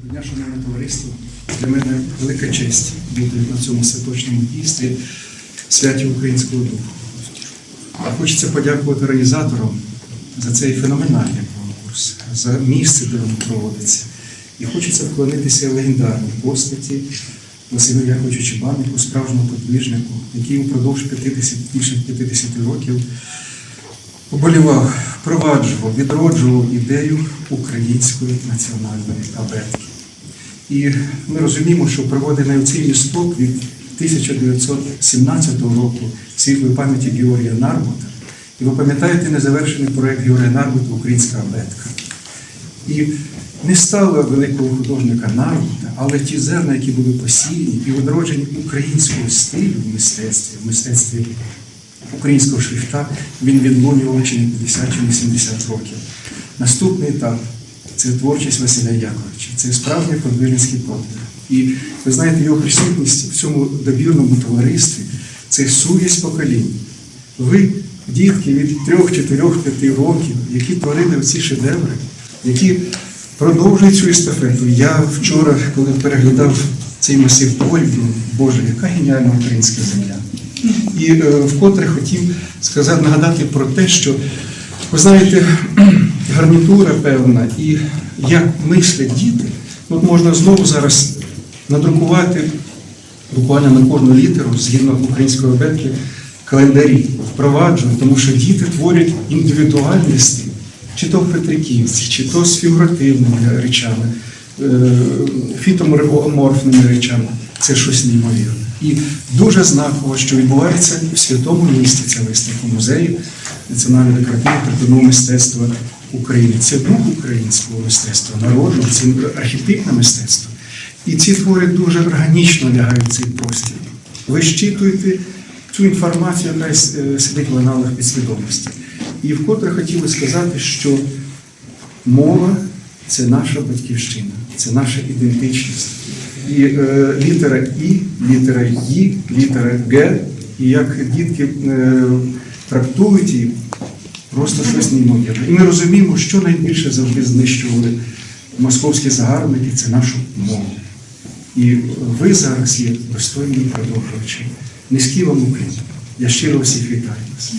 Дня, шановне товариство, для мене велика честь бути на цьому святочному дійстві святі українського духу. А хочеться подякувати організаторам за цей феноменальний конкурс, за місце, де він проводиться. І хочеться вклонитися легендарній постаті Василю Яковичу Чебанику, справжньому подвижнику, який упродовж 50, більше 50 років поболівав, впроваджував, відроджував ідею української національної абетки. І ми розуміємо, що проводений цей місток від 1917 року світлої пам'яті Георгія Нарбута. І ви пам'ятаєте незавершений проект Георгія Нарбута Українська абетка. І не стало великого художника Нарбута, але ті зерна, які були посіяні і відроджені українського стилю в мистецтві, в мистецтві українського шрифта, він відлунював чи не 50 чи не 70 років. Наступний етап це творчість Василя Яковича, це справжній подвижницький подвиг. І ви знаєте, його присутність в цьому добірному товаристві це сувість поколінь. Ви, дітки від 3, 4, 5 років, які творили ці шедеври, які продовжують цю естафету. Я вчора, коли переглядав цей масив думав, Боже, яка геніальна українська земля. І е, вкотре хотів сказати, нагадати про те, що ви знаєте, гарнітура певна і як мислять діти, от можна знову зараз надрукувати буквально на кожну літеру згідно української обетки календарі, впроваджувати, тому що діти творять індивідуальний стиль, чи то в Петриківці, чи то з фігуративними речами, е, фітоморфними речами. Це щось неймовірне. І дуже знаково, що відбувається в святому місті ця виставка музею національного декоративного прикладного мистецтва України. Це дух українського мистецтва, народу, це архетипне мистецтво. І ці твори дуже органічно лягають в цей простір. Ви щитуєте цю інформацію, яка е, сидить в аналах підсвідомості. І вкотре хотіли сказати, що мова це наша батьківщина, це наша ідентичність. І е, літера І, літера І, літера Г, і як дітки е, трактують її, просто щось неймовірне. І ми розуміємо, що найбільше завжди знищували московські загарбники це нашу мову. І ви зараз є достойним продовжувачем. Низький вам уклін. Я щиро всіх вітаю вас.